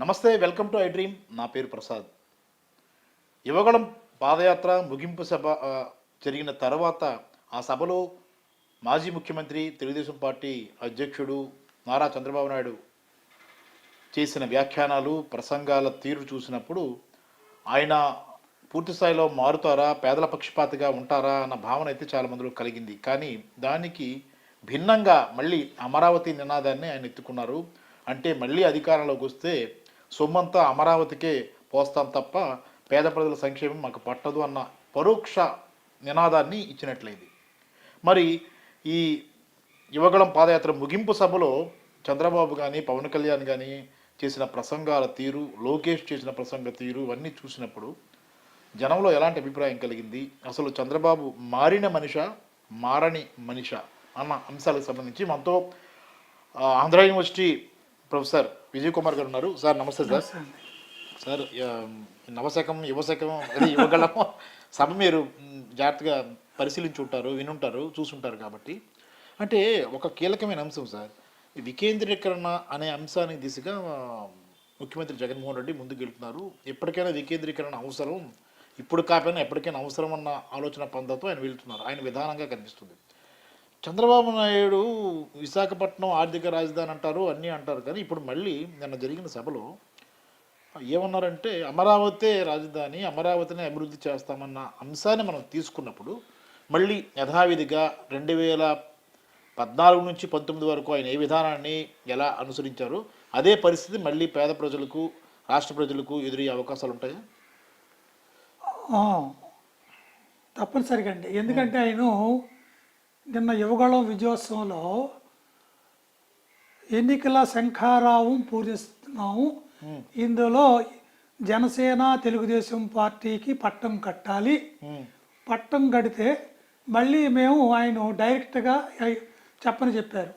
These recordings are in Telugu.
నమస్తే వెల్కమ్ టు ఐ డ్రీమ్. నా పేరు ప్రసాద్. యువగళం పాదయాత్ర ముగింపు సభ జరిగిన తర్వాత ఆ సభలో మాజీ ముఖ్యమంత్రి తెలుగుదేశం పార్టీ అధ్యక్షుడు నారా చంద్రబాబు నాయుడు చేసిన వ్యాఖ్యానాలు ప్రసంగాల తీరు చూసినప్పుడు ఆయన పూర్తిస్థాయిలో మారుతారా పేదల పక్షపాతిగా ఉంటారా అన్న భావన అయితే చాలా మందిలో కలిగింది. కానీ దానికి భిన్నంగా మళ్ళీ అమరావతి నినాదాన్ని ఆయన ఎత్తుకున్నారు. అంటే మళ్ళీ అధికారంలోకి వస్తే సొమ్మంతా అమరావతికే పోస్తాం తప్ప పేద ప్రజల సంక్షేమం మాకు పట్టదు అన్న పరోక్ష నినాదాన్ని ఇచ్చినట్లయింది. మరి ఈ యువగళం పాదయాత్ర ముగింపు సభలో చంద్రబాబు కానీ పవన్ కళ్యాణ్ కానీ చేసిన ప్రసంగాల తీరు లోకేష్ చేసిన ప్రసంగ తీరు అన్నీ చూసినప్పుడు జనంలో ఎలాంటి అభిప్రాయం కలిగింది? అసలు చంద్రబాబు మారిన మనిష మారని మనిష అన్న అంశాలకు సంబంధించి మనతో ఆంధ్ర యూనివర్సిటీ ప్రొఫెసర్ విజయ్ కుమార్ గారు ఉన్నారు. సార్ నమస్తే సార్. సార్ నవశకం యువశకం అదే యువగళం సభ మీరు జాగ్రత్తగా పరిశీలించి ఉంటారు వినుంటారు చూసుంటారు కాబట్టి. అంటే ఒక కీలకమైన అంశం సార్. వికేంద్రీకరణ అనే అంశానికి దిశగా ముఖ్యమంత్రి జగన్మోహన్ రెడ్డి ముందుకు వెళ్తున్నారు ఎప్పటికైనా వికేంద్రీకరణ అవసరం. ఇప్పుడు కాకపోయినా ఎప్పటికైనా అవసరం అన్న ఆలోచన పందతో ఆయన వెళ్తున్నారు. ఆయన విధానంగా కనిపిస్తుంది. చంద్రబాబు నాయుడు విశాఖపట్నం ఆర్థిక రాజధాని అంటారు అన్నీ అంటారు. కానీ ఇప్పుడు మళ్ళీ నిన్న జరిగిన సభలో ఏమన్నారంటే అమరావతే రాజధాని అమరావతిని అభివృద్ధి చేస్తామన్న అంశాన్ని మనం తీసుకున్నప్పుడు మళ్ళీ యథావిధిగా రెండు వేల పద్నాలుగు నుంచి పంతొమ్మిది వరకు ఆయన ఏ విధానాన్ని ఎలా అనుసరించారో అదే పరిస్థితి మళ్ళీ పేద ప్రజలకు రాష్ట్ర ప్రజలకు ఎదురయ్యే అవకాశాలు ఉంటాయా? తప్పనిసరిగా అండి. ఎందుకంటే ఆయన నిన్న యువగళం విజయోత్సవంలో ఎన్నికల శంఖారావం పూరిస్తున్నాము ఇందులో జనసేన తెలుగుదేశం పార్టీకి పట్టం కట్టాలి. పట్టం కడితే మళ్ళీ మేము ఆయన డైరెక్ట్గా చెప్పని చెప్పారు.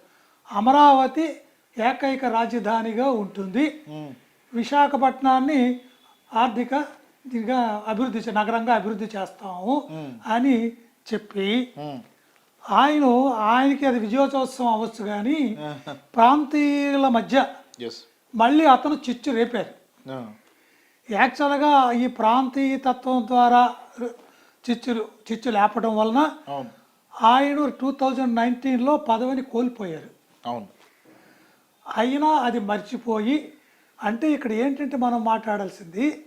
అమరావతి ఏకైక రాజధానిగా ఉంటుంది. విశాఖపట్నాన్ని ఆర్థిక అభివృద్ధి నగరంగా అభివృద్ధి చేస్తాము అని చెప్పి ఆయన ఆయనకి అది విజయోత్సవం అవ్వచ్చు కానీ ప్రాంతీయుల మధ్య మళ్ళీ అతను చిచ్చు రేపారు. యాక్చువల్గా ఈ ప్రాంతీయ తత్వం ద్వారా చిచ్చులు చిచ్చు లేపడం వలన ఆయన టూ థౌజండ్ నైన్టీన్లో పదవిని కోల్పోయారు. అవును. అయినా అది మర్చిపోయి అంటే ఇక్కడ ఏంటంటే మనం మాట్లాడాల్సింది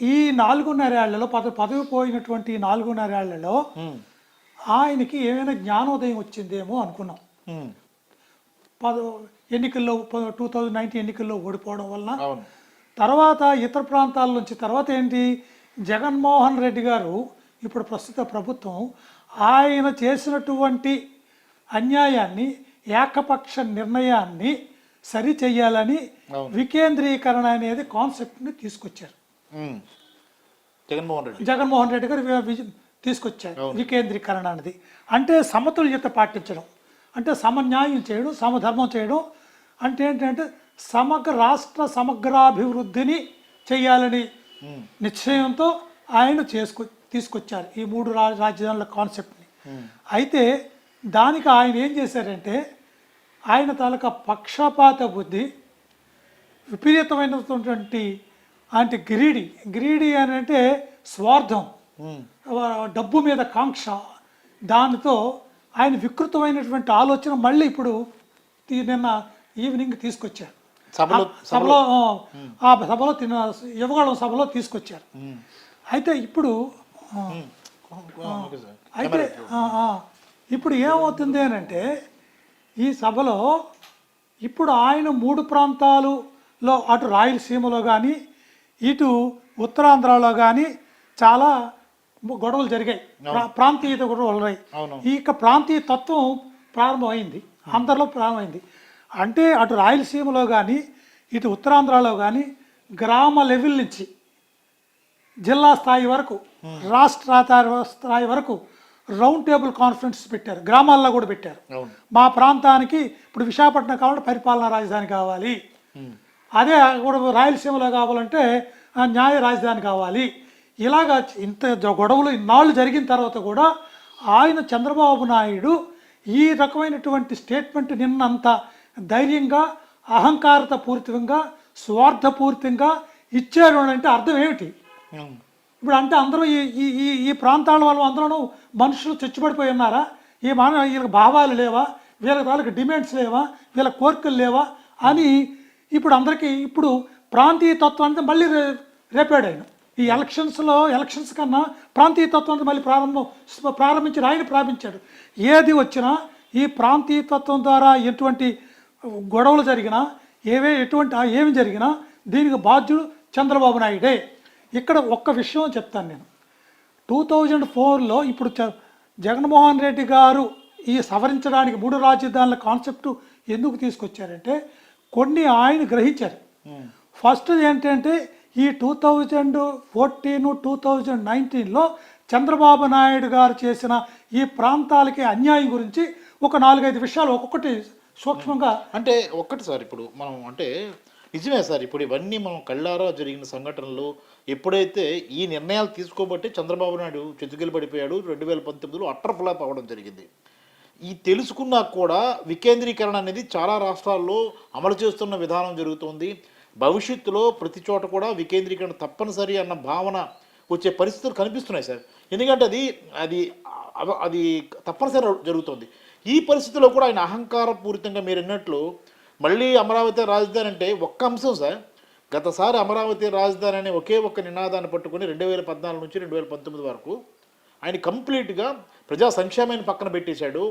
ఈ నాలుగున్నరేళ్ళలో పద పదవి పోయినటువంటి నాలుగున్నరేళ్ళలో ఆయనకి ఏమైనా జ్ఞానోదయం వచ్చిందేమో అనుకున్నాం. పద ఎన్నికల్లో టూ థౌజండ్ నైన్టీన్ ఎన్నికల్లో ఓడిపోవడం వలన తర్వాత ఇతర ప్రాంతాల నుంచి తర్వాత ఏంటి? జగన్మోహన్ రెడ్డి గారు ఇప్పుడు ప్రస్తుత ప్రభుత్వం ఆయన చేసినటువంటి అన్యాయాన్ని ఏకపక్ష నిర్ణయాన్ని సరి చేయాలని. వికేంద్రీకరణ అనేది కాన్సెప్ట్ని తీసుకొచ్చారు. జగన్మోహన్ రెడ్డి. జగన్మోహన్ రెడ్డి గారు తీసుకొచ్చారు. వికేంద్రీకరణ అనేది అంటే సమతుల్యత పాటించడం. అంటే సమన్యాయం చేయడం సమధర్మం చేయడం. అంటే ఏంటంటే సమగ్ర రాష్ట్ర సమగ్రాభివృద్ధిని చేయాలని నిశ్చయంతో ఆయన చేసుకు తీసుకొచ్చారు ఈ మూడు రాజధానుల కాన్సెప్ట్ని. అయితే దానికి ఆయన ఏం చేశారంటే ఆయన తాలూకా పక్షపాత బుద్ధి విపరీతమైనటువంటి అంటే గ్రీడీ. గ్రీడీ అని అంటే స్వార్థం. డబ్బు మీద కాంక్ష. దానితో ఆయన వికృతమైనటువంటి ఆలోచన మళ్ళీ ఇప్పుడు నిన్న ఈవినింగ్ తీసుకొచ్చారు. సభలో ఆ సభలో? యువగళం సభలో తీసుకొచ్చారు. అయితే ఇప్పుడు. అయితే ఇప్పుడు ఏమవుతుంది అని అంటే ఈ సభలో ఇప్పుడు ఆయన మూడు ప్రాంతాలులో అటు రాయలసీమలో కానీ ఇటు ఉత్తరాంధ్రలో కానీ చాలా గొడవలు జరిగాయి. ప్రా- ప్రాంతీయత గొడవలు ఉన్నాయి ఈ యొక్క ప్రాంతీయ తత్వం ప్రారంభమైంది. అందరిలో ప్రారంభమైంది. అంటే అటు రాయలసీమలో కానీ ఇటు ఉత్తరాంధ్రలో కానీ గ్రామ లెవెల్ నుంచి జిల్లా స్థాయి వరకు రాష్ట్ర స్థాయి- వరకు రౌండ్ టేబుల్ కాన్ఫరెన్స్ పెట్టారు. గ్రామాల్లో కూడా పెట్టారు. మా ప్రాంతానికి ఇప్పుడు విశాఖపట్నం కావాలంటే పరిపాలనా రాజధాని కావాలి. అదే కూడా రాయలసీమలో కావాలంటే న్యాయ రాజధాని కావాలి. ఇలాగా ఇంత గొడవలు ఇన్నాళ్ళు జరిగిన తర్వాత కూడా ఆయన చంద్రబాబు నాయుడు ఈ రకమైనటువంటి స్టేట్మెంట్ నిన్నంత ధైర్యంగా అహంకారత పూరితంగా స్వార్థపూరితంగా ఇచ్చారు అని అంటే అర్థం ఏమిటి. ఇప్పుడు అంటే అందరూ ఈ ఈ ఈ ప్రాంతాల వాళ్ళు అందరూ మనుషులు చచ్చిపడిపోయి ఉన్నారా? ఈ మాన వీళ్ళకి భావాలు లేవా? వీళ్ళ తాలూకు డిమాండ్స్ లేవా? వీళ్ళ కోరికలు లేవా? అని ఇప్పుడు అందరికీ ఇప్పుడు ప్రాంతీయ తత్వం అంటే మళ్ళీ రేపాడు ఆయన ఈ ఎలక్షన్స్లో ఎలక్షన్స్ కన్నా ప్రాంతీయ తత్వం అంటే మళ్ళీ ప్రారంభం ప్రారంభించి ఆయన ప్రారంభించాడు. ఏది వచ్చినా ఈ ప్రాంతీయ తత్వం ద్వారా ఎటువంటి గొడవలు జరిగినా ఏవే ఎటువంటి ఏమి జరిగినా దీనికి బాధ్యుడు చంద్రబాబు నాయుడే. ఇక్కడ ఒక్క విషయం చెప్తాను నేను. టూ థౌజండ్ ఫోర్లో ఇప్పుడు జగన్మోహన్ రెడ్డి గారు ఈ సవరించడానికి మూడు రాజధానుల కాన్సెప్ట్ ఎందుకు తీసుకొచ్చారంటే కొన్ని ఆయన గ్రహించారు. ఫస్ట్ ఏంటంటే ఈ two thousand fourteen two thousand నైన్టీన్లో చంద్రబాబు నాయుడు గారు చేసిన ఈ ప్రాంతాలకి అన్యాయం గురించి ఒక నాలుగైదు విషయాలు ఒక్కొక్కటి సూక్ష్మంగా అంటే ఒక్కటి సార్ ఇప్పుడు మనం అంటే నిజమే సార్ ఇప్పుడు ఇవన్నీ మనం కళ్ళారా జరిగిన సంఘటనలు ఎప్పుడైతే ఈ నిర్ణయాలు తీసుకోబట్టి చంద్రబాబు నాయుడు చెతుగిలు పడిపోయాడు రెండు వేల పంతొమ్మిదిలో అట్టర్ ఫ్లాప్ అవ్వడం జరిగింది. ఈ తెలుసుకున్నా కూడా వికేంద్రీకరణ అనేది చాలా రాష్ట్రాల్లో అమలు చేస్తున్న విధానం జరుగుతోంది. భవిష్యత్తులో ప్రతి చోట కూడా వికేంద్రీకరణ తప్పనిసరి అన్న భావన వచ్చే పరిస్థితులు కనిపిస్తున్నాయి సార్. ఎందుకంటే అది అది అది తప్పనిసరి జరుగుతుంది. ఈ పరిస్థితిలో కూడా ఆయన అహంకారపూరితంగా మీరు అన్నట్లు మళ్ళీ అమరావతి రాజధాని అంటే ఒక్క అంశం సార్. గతసారి అమరావతి రాజధాని అనే ఒకే ఒక్క నినాదాన్ని పట్టుకొని రెండు వేల పద్నాలుగు నుంచి రెండు వేల పంతొమ్మిది వరకు ఆయన కంప్లీట్గా ప్రజా సంక్షేమాన్ని పక్కన పెట్టేశాడు.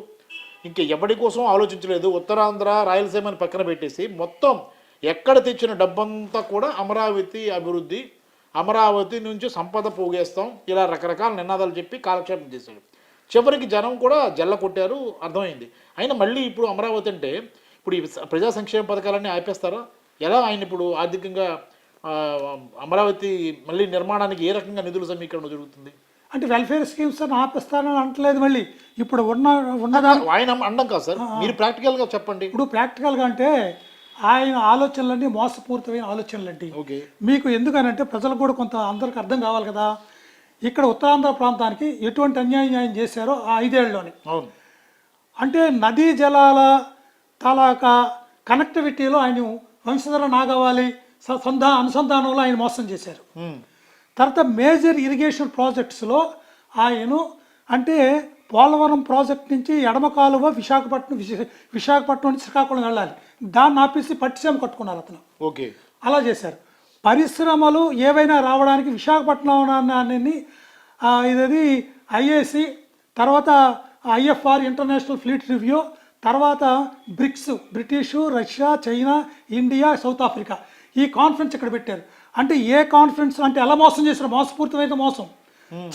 ఇంకా ఎవరి కోసం ఆలోచించలేదు. ఉత్తరాంధ్ర రాయలసీమని పక్కన పెట్టేసి మొత్తం ఎక్కడ తెచ్చిన డబ్బంతా కూడా అమరావతి అభివృద్ధి అమరావతి నుంచి సంపద పోగేస్తాం ఇలా రకరకాల నినాదాలు చెప్పి కాలక్షేపం చేశాడు. చివరికి జనం కూడా జల్ల కొట్టారు అర్థమైంది. అయినా మళ్ళీ ఇప్పుడు అమరావతి అంటే ఇప్పుడు ఈ ప్రజా సంక్షేమ పథకాలన్నీ ఆపేస్తారా? ఎలా ఆయన ఇప్పుడు ఆర్థికంగా అమరావతి మళ్ళీ నిర్మాణానికి ఏ రకంగా నిధుల సమీకరణ జరుగుతుంది? అంటే వెల్ఫేర్ స్కీమ్స్ అని ఆపిస్తానని అంటలేదు మళ్ళీ. ఇప్పుడు ఉన్న ఉన్నదాన్ని ఆయన అండం కాదు సార్. మీరు ప్రాక్టికల్గా చెప్పండి. ఇప్పుడు ప్రాక్టికల్గా అంటే ఆయన ఆలోచనలన్నీ మోసపూరితమైన ఆలోచనలండి. ఓకే. మీకు ఎందుకనంటే ప్రజలకు కూడా కొంత అందరికి అర్థం కావాలి కదా. ఇక్కడ ఉత్తరాంధ్ర ప్రాంతానికి ఎటువంటి అన్యాయం న్యాయం చేశారో ఆ ఐదేళ్ళలోని. అవును. అంటే నదీ జలాల తాలూకా కనెక్టివిటీలో ఆయన వంశధర నాగవాలి సంధా అనుసంధానంలో ఆయన మోసం చేశారు. తర్వాత మేజర్ ఇరిగేషన్ ప్రాజెక్ట్స్లో ఆయన అంటే పోలవరం ప్రాజెక్ట్ నుంచి ఎడమ కాలువ విశాఖపట్నం విశా- విశాఖపట్నం నుంచి శ్రీకాకుళం వెళ్ళాలి. దాన్ని ఆపేసి పట్టిసీమ కట్టుకున్నారు అతను. ఓకే. అలా చేశారు. పరిశ్రమలు ఏవైనా రావడానికి విశాఖపట్నం అని ఇదది ఐఏసి తర్వాత ఐఎఫ్ఆర్ ఇంటర్నేషనల్ ఫ్లీట్ రివ్యూ తర్వాత BRICS British Russia China India South Africa. ఈ కాన్ఫరెన్స్ ఇక్కడ పెట్టారు. అంటే ఏ కాన్ఫరెన్స్ అంటే ఎలా మోసం చేశారు? మోసపూరితమైన మోసం.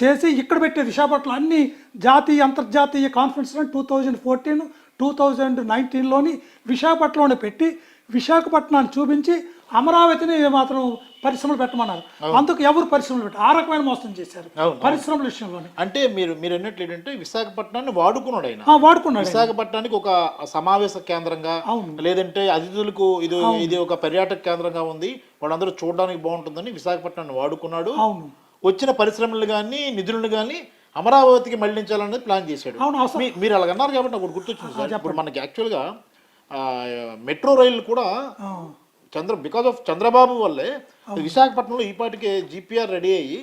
చేసి ఇక్కడ పెట్టేది విశాఖపట్నం అన్ని జాతీయ అంతర్జాతీయ conference two thousand fourteen two thousand నైన్టీన్లోని విశాఖపట్నంలో పెట్టి విశాఖపట్నాన్ని చూపించి అమరావతిని మాత్రం పరిశ్రమలు పెట్టమన్నారు. అందుకు ఎవరు పరిశ్రమలు పెట్టారు ఆ రకమైన మోసం చేశారు. పరిశ్రమల విషయంలోనే. అంటే మీరు మీరు అన్నట్లు ఏంటంటే విశాఖపట్నాన్ని వాడుకున్నాడు ఆయన. వాడుకున్నాడు విశాఖపట్నానికి ఒక సమావేశ కేంద్రంగా అవును. లేదంటే అతిథులకు ఇది ఇది ఒక పర్యాటక కేంద్రంగా ఉంది. వాళ్ళందరూ చూడడానికి బాగుంటుందని విశాఖపట్నాన్ని వాడుకున్నాడు. అవును. వచ్చిన పరిశ్రమలు కానీ నిధులను కానీ అమరావతికి మళ్ళించాలనేది ప్లాన్ చేశాడు. మీరు అలాగ అన్నారు కాబట్టి నాకు గుర్తొచ్చింది సార్. ఇప్పుడు మనకి యాక్చువల్గా మెట్రో రైలు కూడా చంద్ర బికాస్ ఆఫ్ చంద్రబాబు వల్లే విశాఖపట్నంలో ఈ పాటికే జీపీఆర్ రెడీ అయ్యి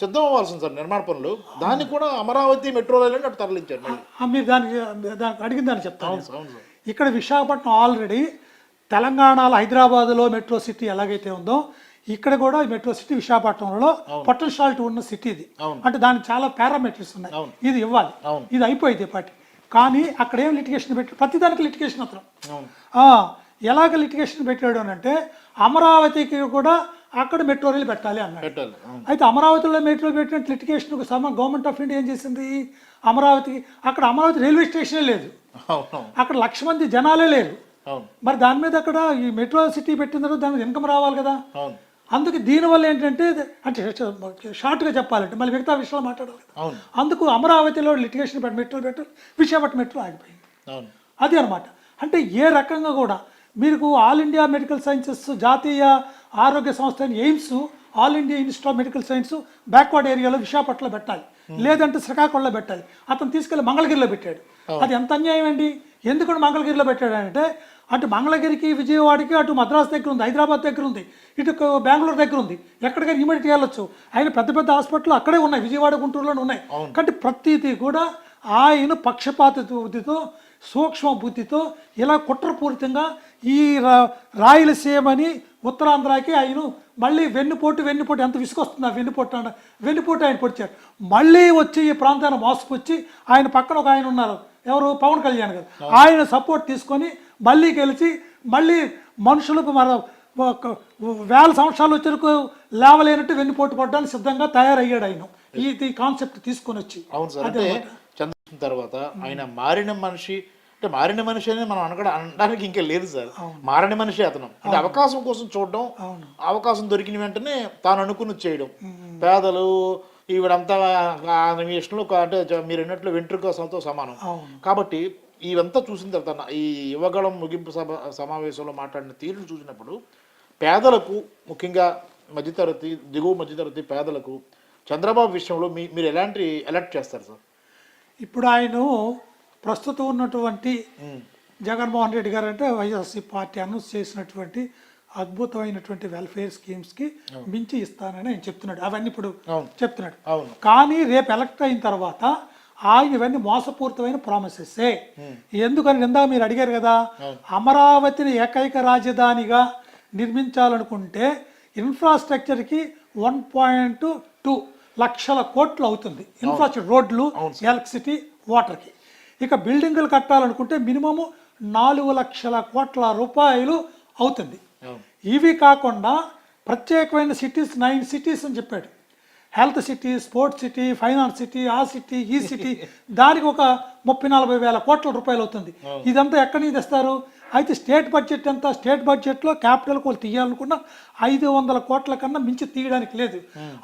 సిద్ధం అవ్వాల్సింది సార్ నిర్మాణ పనులు. దాన్ని కూడా అమరావతి మెట్రో రైలు అని అటు తరలించారు మీరు దానికి దానికి అడిగిన దాన్ని చెప్తాను ఇక్కడ విశాఖపట్నం ఆల్రెడీ తెలంగాణలో హైదరాబాద్లో మెట్రో సిటీ ఎలాగైతే ఉందో ఇక్కడ కూడా మెట్రో సిటీ విశాఖపట్నంలో పొటెన్షియాలిటీ ఉన్న సిటీ ఇది. అంటే దానికి చాలా పారామీటర్స్ ఉన్నాయి. ఇది ఇవ్వాలి. ఇది అయిపోయింది పార్టీ కానీ అక్కడ ఏం లిటిగేషన్ పెట్టి ప్రతిదానికి లిటిగేషన్ అతను ఎలాగ లిటిగేషన్ పెట్టాడు అని అంటే అమరావతికి కూడా అక్కడ మెట్రో రైలు పెట్టాలి అన్నాడు. అయితే అమరావతిలో మెట్రో పెట్టినట్టు లిటిగేషన్ సమ గవర్నమెంట్ ఆఫ్ ఇండియా ఏం చేసింది? అమరావతికి అక్కడ అమరావతి రైల్వే స్టేషనే లేదు. అక్కడ లక్ష మంది జనాలే లేరు. మరి దాని మీద అక్కడ ఈ మెట్రో సిటీ పెట్టిన తర్వాత దాని మీద ఇన్కమ్ రావాలి కదా? అందుకే దీనివల్ల ఏంటంటే అంటే షార్ట్గా చెప్పాలంటే మళ్ళీ మిగతా విషయాలు మాట్లాడాలి అందుకు అమరావతిలో లిటిగేషన్ పెట్టి మెట్రో పెట్టారు విశాఖపట్నం మెట్రో ఆగిపోయింది. అది అనమాట. అంటే ఏ రకంగా కూడా మీకు ఆల్ ఇండియా మెడికల్ సైన్సెస్ జాతీయ ఆరోగ్య సంస్థ AIIMS all India institute of medical science backward ఏరియాలో విశాఖపట్నంలో పెట్టాలి. లేదంటే శ్రీకాకుళంలో పెట్టాలి. అతను తీసుకెళ్ళి మంగళగిరిలో పెట్టాడు. అది ఎంత అన్యాయం అండి? ఎందుకు మంగళగిరిలో పెట్టాడు అంటే మంగళగిరికి విజయవాడకి అటు మద్రాస్ దగ్గర ఉంది హైదరాబాద్ దగ్గర ఉంది ఇటు బెంగళూరు దగ్గర ఉంది. ఎక్కడికైనా ఇమీడియట్ వెళ్ళొచ్చు. ఆయన పెద్ద పెద్ద హాస్పిటల్ అక్కడే ఉన్నాయి విజయవాడ గుంటూరులోనే ఉన్నాయి. కాబట్టి ప్రతిదీ కూడా ఆయన పక్షపాత బుద్ధితో సూక్ష్మ బుద్ధితో ఇలా కుట్రపూరితంగా ఈ రా- రాయలసీమని ఉత్తరాంధ్రకి ఆయన మళ్ళీ వెన్నుపోటు వెన్నుపోటు ఎంత విసుకొస్తుంది ఆ వెన్నుపోటు అంట వెన్నుపోటు ఆయన పొడిచారు. మళ్ళీ వచ్చి ఈ ప్రాంతాన్ని మోసపుచ్చి ఆయన పక్కన ఒక ఆయన ఉన్నారు. ఎవరు? పవన్ కళ్యాణ్ గారు. ఆయన సపోర్ట్ తీసుకొని మళ్ళీ గెలిచి మళ్ళీ మనుషులకు మన వేల సంవత్సరాలు వచ్చరకు లేవలేనట్టు వెన్నుపోటు పడడానికి సిద్ధంగా తయారయ్యాడు ఆయన ఈ కాన్సెప్ట్ తీసుకొని వచ్చి అవును సార్ అంటే చంద్రబాబు తర్వాత ఆయన మారిన మనిషి అంటే మారిన మనిషి అని మనం అనకడ అనడానికి ఇంకా లేదు సార్ మారని మనిషి అతను అంటే అవకాశం కోసం చూడడం. అవకాశం దొరికిన వెంటనే తాను అనుకున్నది చేయడం పేదలు ఈవిడంతా విషయంలో ఒక అంటే మీరు అన్నట్లు వెంట్రుకసంతో సమానం కాబట్టి ఇవంతా చూసిన తర్వాత ఈ యువగళం ముగింపు సభ సమావేశంలో మాట్లాడిన తీరును చూసినప్పుడు పేదలకు ముఖ్యంగా మధ్యతరగతి దిగువ మధ్యతరగతి పేదలకు చంద్రబాబు విషయంలో మీ మీరు ఎలాంటి అలర్ట్ చేస్తారు సార్? ఇప్పుడు ఆయన ప్రస్తుతం ఉన్నటువంటి జగన్మోహన్ రెడ్డి గారు అంటే వైఎస్ఆర్సీ పార్టీ అనౌన్స్ చేసినటువంటి అద్భుతమైనటువంటి వెల్ఫేర్ స్కీమ్స్కి మించి ఇస్తానని ఆయన చెప్తున్నాడు. అవన్నీ ఇప్పుడు. చెప్తున్నాడు. అవును. కానీ రేపు ఎలక్ట్ అయిన తర్వాత ఆయన ఇవన్నీ మోసపూరితమైన ప్రామిసెస్సే ఎందుకని ఇందాక మీరు అడిగారు కదా? అమరావతిని ఏకైక రాజధానిగా నిర్మించాలనుకుంటే ఇన్ఫ్రాస్ట్రక్చర్కి వన్ పాయింట్ టూ లక్షల కోట్లు అవుతుంది. ఇన్ఫ్రాస్ట్రక్చర్ రోడ్లు ఎలక్ట్రిసిటీ వాటర్కి ఇక బిల్డింగులు కట్టాలనుకుంటే మినిమము నాలుగు లక్షల కోట్ల రూపాయలు అవుతుంది. ఇవి కాకుండా ప్రత్యేకమైన సిటీస్ నైన్ సిటీస్ అని చెప్పాడు. Health city sports city finance city ఆ సిటీ ఈ సిటీ దానికి ఒక ముప్పై నలభై వేల కోట్ల రూపాయలు అవుతుంది. ఇదంతా ఎక్కడి నుంచి తెస్తారు? అయితే స్టేట్ బడ్జెట్ ఎంత? స్టేట్ బడ్జెట్లో క్యాపిటల్ కోల్ తీయాలనుకున్నా ఐదు వందల కోట్ల కన్నా మించి తీయడానికి లేదు.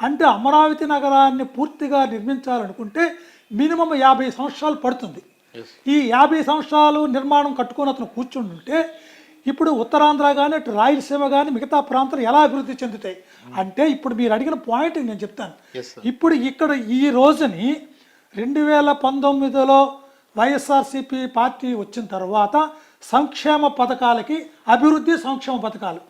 అంటే అమరావతి నగరాన్ని పూర్తిగా నిర్మించాలనుకుంటే మినిమం యాభై సంవత్సరాలు పడుతుంది. ఈ యాభై సంవత్సరాలు నిర్మాణం కట్టుకొని అతను కూర్చుని ఉంటే ఇప్పుడు ఉత్తరాంధ్ర కానీ అటు రాయలసీమ కానీ మిగతా ప్రాంతాలు ఎలా అభివృద్ధి చెందుతాయి? అంటే ఇప్పుడు మీరు అడిగిన పాయింట్ నేను చెప్తాను. ఇప్పుడు ఇక్కడ ఈ రోజుని రెండు వేల పంతొమ్మిదిలో వైఎస్ఆర్సిపి పార్టీ వచ్చిన తర్వాత సంక్షేమ పథకాలకి అభివృద్ధి సంక్షేమ పథకాలు.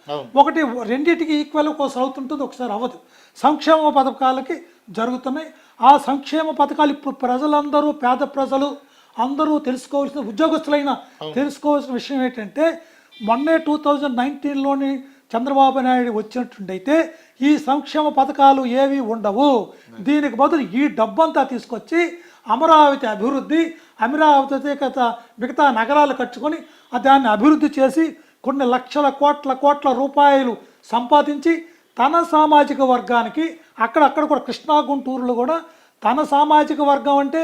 ఒకటి రెండింటికి ఈక్వల్ ఒకసారి అవుతుంటుంది ఒకసారి అవ్వదు. సంక్షేమ పథకాలకి జరుగుతున్నాయి. ఆ సంక్షేమ పథకాలు ఇప్పుడు ప్రజలందరూ పేద ప్రజలు అందరూ తెలుసుకోవాల్సిన ఉద్యోగస్తులైన తెలుసుకోవాల్సిన విషయం ఏంటంటే మొన్నే టూ థౌజండ్ నైన్టీన్లోని చంద్రబాబు నాయుడు వచ్చినట్టుండైతే ఈ సంక్షేమ పథకాలు ఏవి ఉండవు. దీనికి బదులు ఈ డబ్బంతా తీసుకొచ్చి అమరావతి అభివృద్ధి అమరావతి గత మిగతా నగరాలు కట్టుకొని దాన్ని అభివృద్ధి చేసి కొన్ని లక్షల కోట్ల కోట్ల రూపాయలు సంపాదించి తన సామాజిక వర్గానికి అక్కడక్కడ కూడా కృష్ణా గుంటూరులో కూడా తన సామాజిక వర్గం అంటే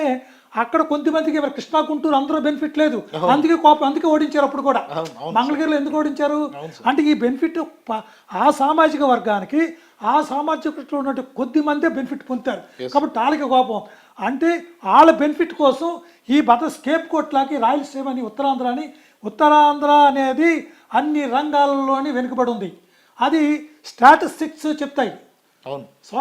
అక్కడ కొంతమందికి ఎవరు కృష్ణా గుంటూరు అందరూ బెనిఫిట్ లేదు. అందుకే కోపం అందుకే ఓడించారు అప్పుడు కూడా. మంగళగిరిలో ఎందుకు ఓడించారు? అంటే ఈ బెనిఫిట్ ఆ సామాజిక వర్గానికి ఆ సామాజిక ఉన్నట్టు కొద్ది మందే బెనిఫిట్ పొందుతారు. కాబట్టి వాళ్ళకి కోపం. అంటే వాళ్ళ బెనిఫిట్ కోసం ఈ బత స్కేప్ కోట్లాకి రాయలసీమని ఉత్తరాంధ్రని ఉత్తరాంధ్ర అనేది అన్ని రంగాలలోని వెనుకబడి ఉంది. అది స్టాటిస్టిక్స్ చెప్తాయి.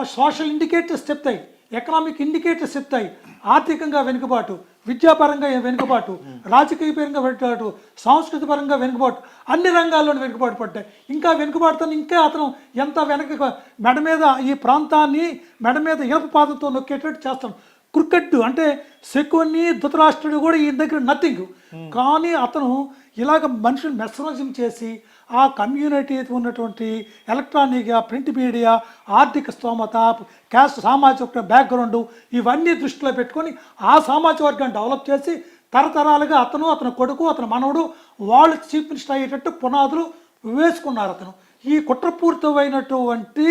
సోషల్ ఇండికేటర్స్ చెప్తాయి. ఎకనామిక్ ఇండికేటర్స్ చెప్తాయి ఆర్థికంగా వెనుకబాటు విద్యాపరంగా వెనుకబాటు రాజకీయ పరంగా వెనుకబాటు సాంస్కృతిక పరంగా వెనుకబాటు అన్ని రంగాల్లోనూ వెనుకబాటు పడ్డాయి. ఇంకా వెనుకబాటుతో ఇంకా అతను ఎంత వెనక మెడ మీద ఈ ప్రాంతాన్ని మెడ మీద ఇనప పాదంతో నొక్కేటట్టు చేస్తాడు. క్రికెట్ అంటే శకుని ధృతరాష్ట్రుడు కూడా ఈ దగ్గర నథింగ్ కానీ అతను ఇలాగ మనుషులు మెస్మరైజం చేసి ఆ కమ్యూనిటీ ఉన్నటువంటి ఎలక్ట్రానిక్ ప్రింట్ మీడియా ఆర్థిక స్తోమత క్యాస్ట్ సామాజిక బ్యాక్గ్రౌండ్ ఇవన్నీ దృష్టిలో పెట్టుకొని ఆ సామాజిక వర్గాన్ని డెవలప్ చేసి తరతరాలుగా అతను అతని కొడుకు అతని మనవడు వాళ్ళు చీఫ్ మినిస్టర్ అయ్యేటట్టు పునాదులు వేసుకున్నారు అతను. ఈ కుట్రపూరితమైనటువంటి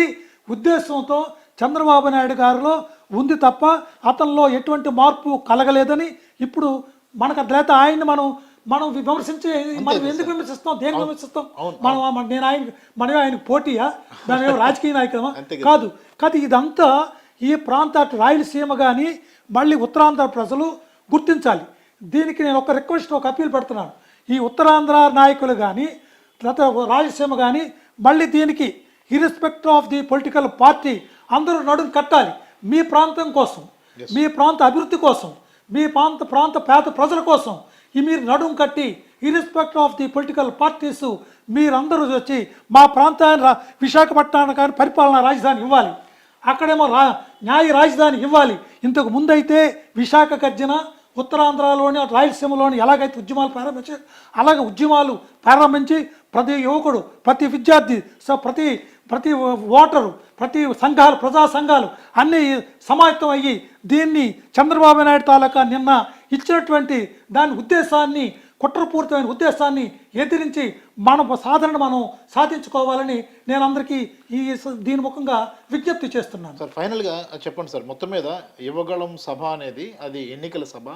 ఉద్దేశంతో చంద్రబాబు నాయుడు గారిలో ఉంది తప్ప అతనిలో ఎటువంటి మార్పు కలగలేదని ఇప్పుడు మనకు అట్లయితే ఆయన్ని మనం మనం విమర్శించే మనం ఎందుకు విమర్శిస్తాం? దేనికి విమర్శిస్తాం? మనం నేను ఆయన మనమే ఆయనకు పోటీయా? ఏమో రాజకీయ నాయకులమా? కాదు. కాదు. ఇదంతా ఈ ప్రాంత రాయలసీమ కానీ మళ్ళీ ఉత్తరాంధ్ర ప్రజలు గుర్తించాలి. దీనికి నేను ఒక రిక్వెస్ట్ ఒక అప్పీల్ పెడుతున్నాను. ఈ ఉత్తరాంధ్ర నాయకులు కానీ రాయలసీమ కానీ మళ్ళీ దీనికి irrespective of the political party అందరూ నడుము కట్టాలి. మీ ప్రాంతం కోసం మీ ప్రాంత అభివృద్ధి కోసం మీ ప్రాంత ప్రాంత పేద ప్రజల కోసం మీరు నడుం కట్టి irrespective of the political parties మీరందరూ వచ్చి మా ప్రాంతాన్ని రా- విశాఖపట్నానికి కానీ పరిపాలనా రాజధాని ఇవ్వాలి. అక్కడేమో రా న్యాయ రాజధాని ఇవ్వాలి. ఇంతకు ముందైతే విశాఖ గర్జన ఉత్తరాంధ్రలోని రాయలసీమలోని ఎలాగైతే ఉద్యమాలు ప్రారంభించి అలాగే ఉద్యమాలు ప్రారంభించి ప్రతి యువకుడు ప్రతి విద్యార్థి ప్రతి ప్రతి ఓటరు ప్రతి సంఘాలు ప్రజా సంఘాలు అన్నీ సమాయత్తం అయ్యి దీన్ని చంద్రబాబు నాయుడు తాలూకా నిన్న ఇచ్చినటువంటి దాని ఉద్దేశాన్ని కుట్రపూరితమైన ఉద్దేశాన్ని ఎదిరించి మన సాధనను మనం సాధించుకోవాలని నేను అందరికీ ఈ దీని ముఖంగా విజ్ఞప్తి చేస్తున్నాను. సార్ ఫైనల్గా చెప్పండి సార్ మొత్తం మీద యువగళం సభ అనేది అది ఎన్నికల సభ.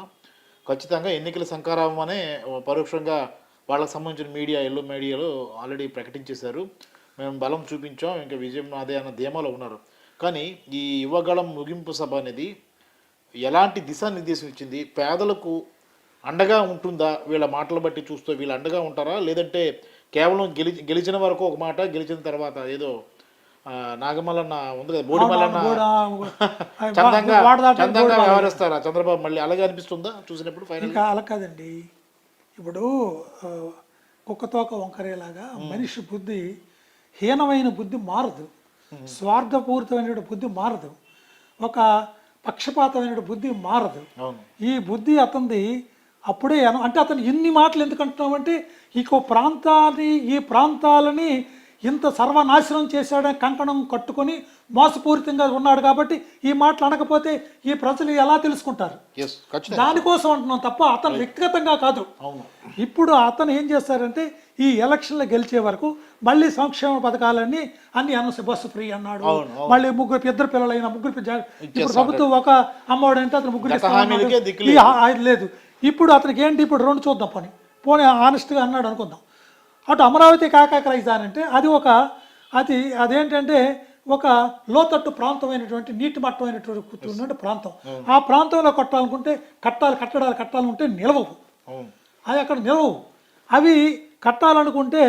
ఖచ్చితంగా ఎన్నికల సంకారం అనే పరోక్షంగా వాళ్ళకి సంబంధించిన మీడియా ఎల్లో మీడియాలో ఆల్రెడీ ప్రకటించేశారు. మేము బలం చూపించాం ఇంకా విజయం నాదే అన్న ధీమాలో ఉన్నారు. కానీ ఈ యువగళం ముగింపు సభ అనేది ఎలాంటి దిశానిర్దేశం ఇచ్చింది పేదలకు అండగా ఉంటుందా? వీళ్ళ మాటలు బట్టి చూస్తే వీళ్ళు అండగా ఉంటారా? లేదంటే కేవలం గెలి గెలిచిన వరకు ఒక మాట గెలిచిన తర్వాత ఏదో నాగమల్లన్న ఉంది కదా బోడిమల్లన్న చందంగా వ్యవహరిస్తారా చంద్రబాబు మళ్ళీ అలాగే అనిపిస్తుందా చూసినప్పుడు ఫైనల్ ఇంకా అలా కాదండి ఇప్పుడు కుక్కతోక వంకరేలాగా మనిషి బుద్ధి హీనమైన బుద్ధి మారదు. స్వార్థపూరితమైన బుద్ధి మారదు. ఒక పక్షపాతమైన బుద్ధి మారదు. అవును. ఈ బుద్ధి అతనిది అప్పుడే అంటే అతను ఇన్ని మాటలు ఎందుకు అంటున్నామంటే ఇక ప్రాంతాన్ని ఈ ప్రాంతాలని ఇంత సర్వనాశనం చేశాడని కంకణం కట్టుకొని మోసపూరితంగా ఉన్నాడు కాబట్టి ఈ మాటలు అనకపోతే ఈ ప్రజలు ఎలా తెలుసుకుంటారు? దానికోసం అంటున్నాం తప్ప అతను వ్యక్తిగతంగా కాదు. అవును. ఇప్పుడు అతను ఏం చేస్తారంటే ఈ ఎలక్షన్లో గెలిచే వరకు మళ్ళీ సంక్షేమ పథకాలన్నీ అన్ని అనౌన్స్ బస్సు ఫ్రీ అన్నాడు. మళ్ళీ ముగ్గురు ఇద్దరు పిల్లలైన ముగ్గురు ఇప్పుడు ప్రభుత్వం ఒక అమ్మఒడు అంటే అతను ముగ్గురు లేదు. ఇప్పుడు అతనికి ఏంటి? ఇప్పుడు రెండు చూద్దాం పోనీ. పోనీ ఆనెస్ట్గా అన్నాడు అనుకుందాం. అటు అమరావతి కాకాక రాజధాని అంటే అది ఒక అది అదేంటంటే ఒక లోతట్టు ప్రాంతమైనటువంటి నీటి మట్టమైనటువంటి ఉన్నటువంటి ప్రాంతం ఆ ప్రాంతంలో కట్టాలనుకుంటే కట్టాలి కట్టడాలు కట్టాలనుకుంటే నిలవవు. అవి అక్కడ నిలవవు. అవి కట్టాలనుకుంటే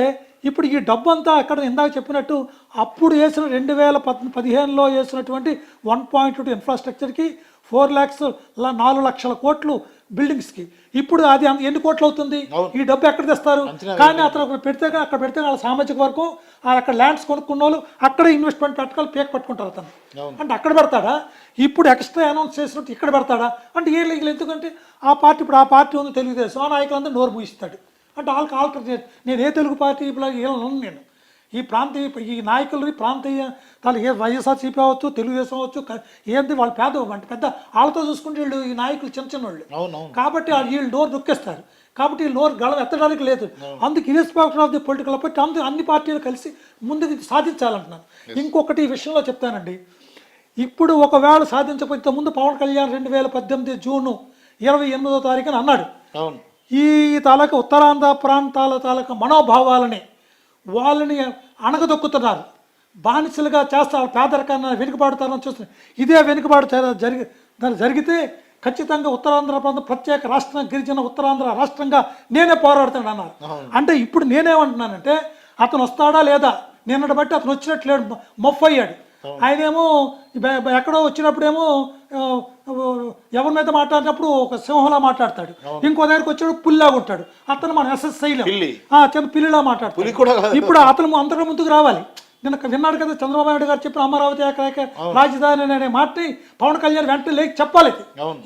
ఇప్పుడు ఈ డబ్బు అంతా అక్కడ ఇందాక చెప్పినట్టు అప్పుడు వేసిన రెండు వేల పద్ పదిహేనులో వేసినటువంటి వన్ పాయింట్ టూ ఇన్ఫ్రాస్ట్రక్చర్కి ఫోర్ ల్యాక్స్ నాలుగు లక్షల కోట్లు బిల్డింగ్స్కి. ఇప్పుడు అది ఎన్ని కోట్లు అవుతుంది. ఈ డబ్బు ఎక్కడ తెస్తారు? కానీ అతను అక్కడ పెడితే అక్కడ పెడితే వాళ్ళ సామాజిక వర్గం అక్కడ ల్యాండ్స్ కొనుక్కున్న వాళ్ళు అక్కడే ఇన్వెస్ట్మెంట్ పెట్టుకోవాలి పేక పట్టుకుంటారు అతను. అంటే అక్కడ పెడతాడా? ఇప్పుడు ఎక్స్ట్రా అనౌన్స్ చేసినట్టు ఇక్కడ పెడతాడా? అంటే ఏ ఎందుకంటే ఆ పార్టీ ఇప్పుడు ఆ పార్టీ ఉంది తెలుగుదేశం. ఆ నాయకులందరూ నోరు మూయిస్తాడు అంటే వాళ్ళకి ఆల్టర్నేట్. నేను ఏ తెలుగు పార్టీ వీళ్ళను నేను. ఈ ప్రాంతీయ ఈ నాయకులు ప్రాంతీయ వాళ్ళు ఏ వైఎస్ఆర్సీపీ అవ్వచ్చు తెలుగుదేశం అవ్వచ్చు ఏంది వాళ్ళు పేద అంటే పెద్ద వాళ్ళతో చూసుకుంటే వీళ్ళు ఈ నాయకులు చిన్న చిన్న వాళ్ళు. కాబట్టి వాళ్ళు వీళ్ళు నోరు నొక్కేస్తారు. కాబట్టి వీళ్ళు నోరు గళం ఎత్తడానికి లేదు. అందుకు irrespective of the political party అందుకు అన్ని పార్టీలు కలిసి ముందుకు సాధించాలంటున్నాను ఇంకొకటి ఈ విషయంలో చెప్తానండి. ఇప్పుడు ఒకవేళ సాధించకపోతే ముందు పవన్ కళ్యాణ్ రెండు వేల పద్దెనిమిది జూను ఇరవై ఎనిమిదో తారీఖున అన్నాడు. అవును. ఈ తాలూకా ఉత్తరాంధ్ర ప్రాంతాల తాలూకా మనోభావాలని వాళ్ళని అణగదొక్కుతున్నారు. బానిసలుగా చేస్తారు పేదరికాన్ని వెనుకబాడుతారని చూస్తున్నారు ఇదే వెనుకబాటు జరిగి దాని జరిగితే ఖచ్చితంగా ఉత్తరాంధ్ర ప్రాంతం ప్రత్యేక రాష్ట్రం గిరిజన ఉత్తరాంధ్ర రాష్ట్రంగా నేనే పోరాడుతాను అన్నారు. అంటే ఇప్పుడు నేనేమంటున్నానంటే అతను వస్తాడా లేదా? నిన్నటి బట్టి అతను వచ్చినట్లేడు మొఫ్ అయ్యాడు ఆయనేమో ఎక్కడో వచ్చినప్పుడేమో ఆ, ఎవరి మీద మాట్లాడినప్పుడు ఒక సింహంలా మాట్లాడతాడు. ఇంకో దగ్గరికి వచ్చాడు పుల్లాగా ఉంటాడు. అతను మన ఎస్ఎస్ఐలో. చిన్న పిల్లిలా పులి మాట్లాడతాడు ఇప్పుడు అతను అందరూ ముందుకు రావాలి. నిన్న విన్నాడు కదా చంద్రబాబు నాయుడు గారు చెప్పిన అమరావతి ఏకైక రాజధాని అనే మాటని పవన్ కళ్యాణ్ వెంటనే లేచి చెప్పాలి.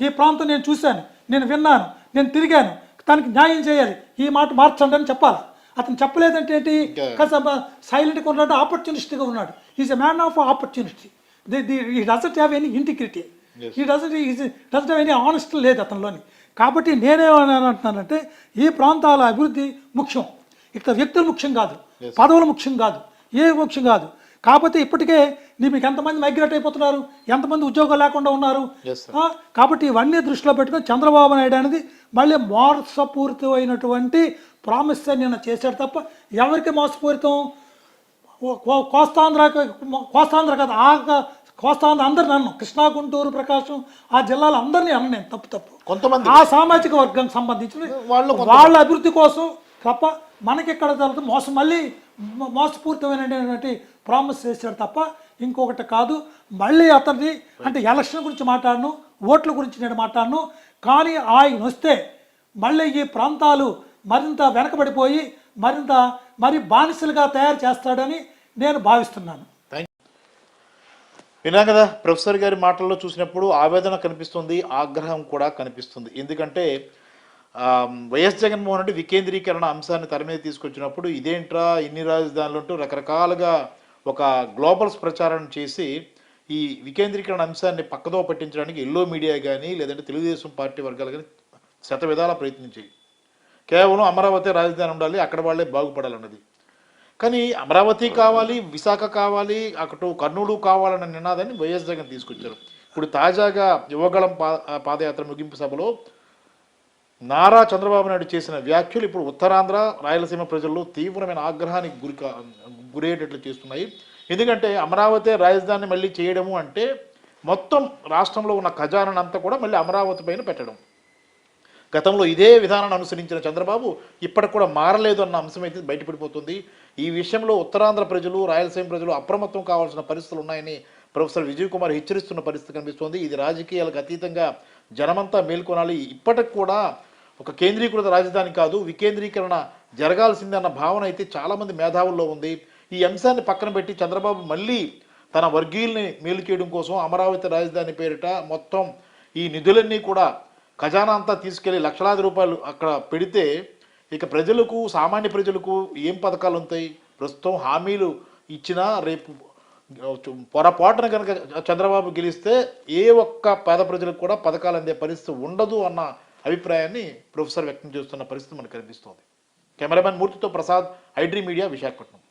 ఈ ప్రాంతం నేను చూశాను నేను విన్నాను నేను తిరిగాను. తనకి న్యాయం చేయాలి. ఈ మాట మార్చండి అని చెప్పాలి? అతను చెప్పలేదంటే ఏంటి? కాస్త సైలెంట్గా ఉన్నాడు ఆపర్చునిస్ట్గా ఉన్నాడు. Is a man of opportunity he doesn't have any integrity he doesn't have any honest లేదు అతనిలోని. కాబట్టి నేనేమంటున్నానంటే ఈ ప్రాంతాల అభివృద్ధి ముఖ్యం. ఇక్కడ వ్యక్తులు ముఖ్యం కాదు. పదవులు ముఖ్యం కాదు. ఏ ముఖ్యం కాదు. కాకపోతే ఇప్పటికే నీ మీకు ఎంతమంది మైగ్రేట్ అయిపోతున్నారు? ఎంతమంది ఉద్యోగాలు లేకుండా ఉన్నారు? కాబట్టి ఇవన్నీ దృష్టిలో పెట్టుకొని చంద్రబాబు నాయుడు అనేది మళ్ళీ మోసపూరితమైనటువంటి ప్రామిస్ నిన్న చేశాడు తప్ప ఎవరికి మోసపూరితం? కోస్తాంధ్ర కోస్తాంధ్ర కదా ఆ క- కోస్తాంధ్ర అందరిని అన్నాను కృష్ణా గుంటూరు ప్రకాశం ఆ జిల్లాలు అందరినీ అన్న నేను తప్పు తప్పు. కొంతమంది. ఆ సామాజిక వర్గానికి సంబంధించిన వాళ్ళు వాళ్ళ అభివృద్ధి కోసం తప్ప మనకి ఎక్కడ జరుగుతుంది మోసం మళ్ళీ మోసపూరితమైనటువంటి ప్రామిస్ చేశాడు తప్ప ఇంకొకటి కాదు. మళ్ళీ అతన్ని అంటే ఎలక్షన్ గురించి మాట్లాడను ఓట్ల గురించి నేను మాట్లాడను. కానీ ఆయన వస్తే మళ్ళీ ఈ ప్రాంతాలు మరింత వెనకబడిపోయి మరింత మరి బానిసలుగా తయారు చేస్తాడని నేను భావిస్తున్నాను. విన్నాం కదా ప్రొఫెసర్ గారి మాటల్లో చూసినప్పుడు ఆవేదన కనిపిస్తుంది ఆగ్రహం కూడా కనిపిస్తుంది. ఎందుకంటే వైఎస్ జగన్మోహన్ రెడ్డి వికేంద్రీకరణ అంశాన్ని తెర మీద తీసుకొచ్చినప్పుడు ఇదేంట్రా ఇన్ని రాజధానులు అంటూ రకరకాలుగా ఒక గ్లోబల్స్ ప్రచారం చేసి ఈ వికేంద్రీకరణ అంశాన్ని పక్కదో పట్టించడానికి ఎల్లో మీడియా కానీ లేదంటే తెలుగుదేశం పార్టీ వర్గాలు కానీ శత విధాల ప్రయత్నించాయి. కేవలం అమరావతి రాజధాని ఉండాలి అక్కడ వాళ్ళే బాగుపడాలన్నది. కానీ అమరావతి కావాలి విశాఖ కావాలి అటు కర్నూలు కావాలన్న నినాదాన్ని వైఎస్ జగన్ తీసుకొచ్చారు. ఇప్పుడు తాజాగా యువగళం పా పాదయాత్ర ముగింపు సభలో నారా చంద్రబాబు నాయుడు చేసిన వ్యాఖ్యలు ఇప్పుడు ఉత్తరాంధ్ర రాయలసీమ ప్రజల్లో తీవ్రమైన ఆగ్రహానికి గురి గురయ్యేటట్లు చేస్తున్నాయి. ఎందుకంటే అమరావతి రాజధాని మళ్ళీ చేయడము అంటే మొత్తం రాష్ట్రంలో ఉన్న ఖజానాను అంతా కూడా మళ్ళీ అమరావతి పైన పెట్టడం. గతంలో ఇదే విధానాన్ని అనుసరించిన చంద్రబాబు ఇప్పటికి కూడా మారలేదు అన్న అంశం అయితే బయటపడిపోతుంది. ఈ విషయంలో ఉత్తరాంధ్ర ప్రజలు రాయలసీమ ప్రజలు అప్రమత్తం కావాల్సిన పరిస్థితులు ఉన్నాయని ప్రొఫెసర్ విజయ్ కుమార్ హెచ్చరిస్తున్న పరిస్థితి కనిపిస్తోంది. ఇది రాజకీయాలకు అతీతంగా జనమంతా మేల్కొనాలి. ఇప్పటికి కూడా ఒక కేంద్రీకృత రాజధాని కాదు వికేంద్రీకరణ జరగాల్సిందన్న భావన అయితే చాలామంది మేధావుల్లో ఉంది. ఈ అంశాన్ని పక్కన పెట్టి చంద్రబాబు మళ్ళీ తన వర్గీయుల్ని మేలు చేయడం కోసం అమరావతి రాజధాని పేరిట మొత్తం ఈ నిధులన్నీ కూడా ఖజానా అంతా తీసుకెళ్ళి లక్షలాది రూపాయలు అక్కడ పెడితే ఇక ప్రజలకు సామాన్య ప్రజలకు ఏం పథకాలు ఉంటాయి? ప్రస్తుతం హామీలు ఇచ్చినా రేపు పొరపాటున కనుక చంద్రబాబు గెలిస్తే ఏ ఒక్క పేద ప్రజలకు కూడా పథకాలు అందే పరిస్థితి ఉండదు అన్న అభిప్రాయాన్ని ప్రొఫెసర్ వ్యక్తం చేస్తున్న పరిస్థితి మనకు కనిపిస్తోంది. కెమెరామెన్ మూర్తితో ప్రసాద్ ఐడ్రీ మీడియా విశాఖపట్నం.